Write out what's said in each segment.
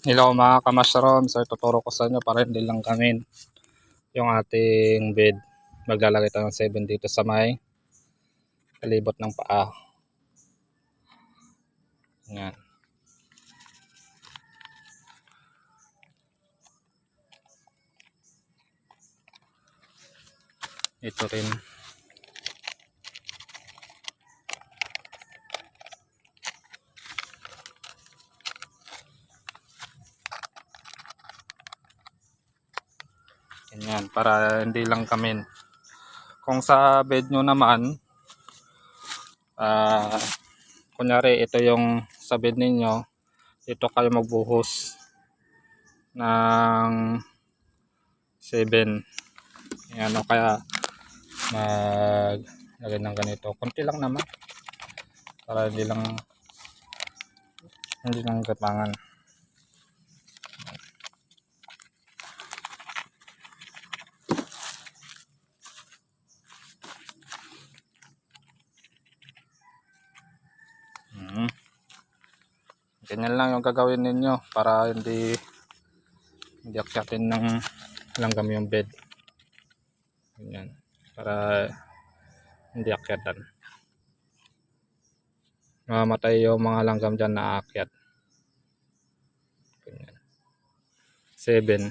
Hello mga ka-mushroom. So ituturo ko sa inyo para hindi lang kamin yung ating bed. Maglalagay tayo ng 7 dito sa may kalibot ng paa. Yan. Ito rin. Ganyan, para hindi lang kamin. Kung sa bed nyo naman, ah, kunyari ito yung sa bed ninyo, dito kayo magbuhos ng 7. Yan o kaya maglagay ng ganito. Kunti lang naman. Para hindi lang hindi lang gapangan. Ganyan lang yung gagawin ninyo para hindi hindi akyatin ng langgam yung bed. Ganyan. Para hindi akyatan. Mamamatay yung mga langgam dyan na aakyat. Ganyan. Seven.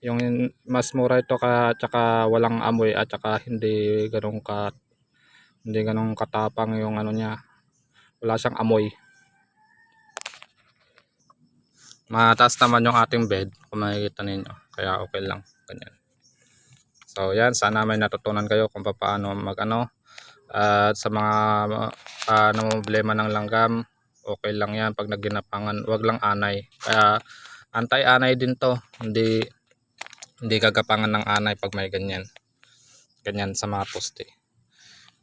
Yung mas mura ito ka tsaka walang amoy at tsaka hindi ganun ka hindi ganun katapang yung ano niya wala siyang amoy. Mataas naman yung ating bed kung makikita ninyo. Kaya okay lang ganyan. So yan sana may natutunan kayo kung paano mag ano at sa mga uh, problema ng langgam okay lang yan. Pag nagginapangan wag lang anay. Kaya anti-anay din to. Hindi hindi gagapangan ng anay pag may ganyan. Ganyan sa mga poste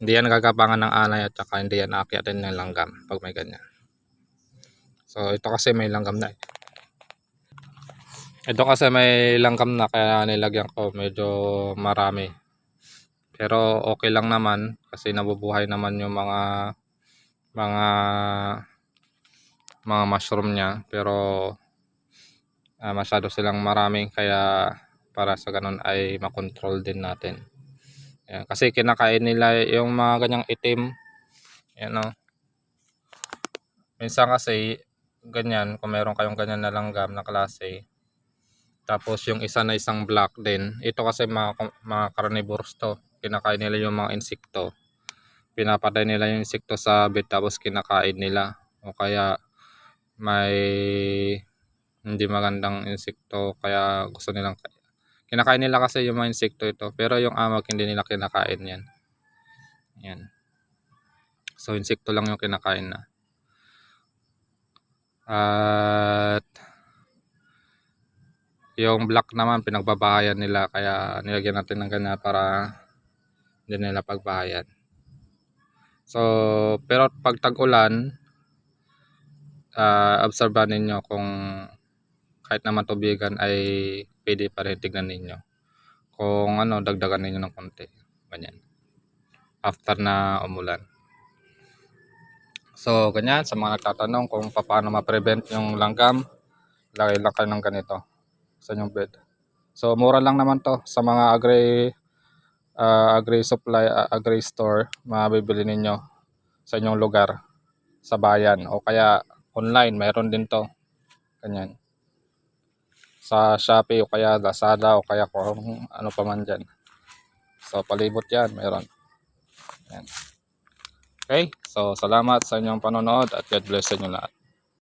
hindi yan gagapangan ng anay at saka hindi yan aakyatin ng langgam pag may ganyan. So ito kasi may langgam na eh. Ito kasi may langgam na kaya nilagyan ko medyo marami. Pero okay lang naman kasi nabubuhay naman yung mga mga mga mushroom niya pero uh, masyado silang marami kaya para sa ganun ay makontrol din natin. Ayan, kasi kinakain nila yung mga ganyang itim. Ayan o. Minsan kasi ganyan, kung meron kayong ganyan na langgam na klase. Tapos yung isa na isang black din. Ito kasi mga, mga carnivores to. Kinakain nila yung mga insekto. Pinapatay nila yung insekto sa bed tapos kinakain nila. O kaya may hindi magandang insekto kaya gusto nilang Kinakain nila kasi yung mga insekto ito. Pero yung amag hindi nila kinakain yan. Yan. So insekto lang yung kinakain na. At yung black naman pinagbabahayan nila kaya nilagyan natin ng ganyan para hindi nila pagbahayan. So pero pag tag-ulan uh, obserbahan ninyo kung kahit naman tubigan ay pwede pa rin tignan ninyo. Kung ano, dagdagan ninyo ng konti. Ganyan. After na umulan. So, ganyan. Sa mga nagtatanong kung paano ma-prevent yung langgam, lagay lang kayo ng ganito sa inyong bed. So, mura lang naman to sa mga agri uh, agri supply, uh, agri store, mabibili ninyo sa inyong lugar, sa bayan. O kaya online, mayroon din to. Ganyan sa Shopee o kaya Lazada o kaya kung ano pa man dyan. So palibot yan, meron. Yan. Okay, so salamat sa inyong panonood at God bless sa inyo lahat.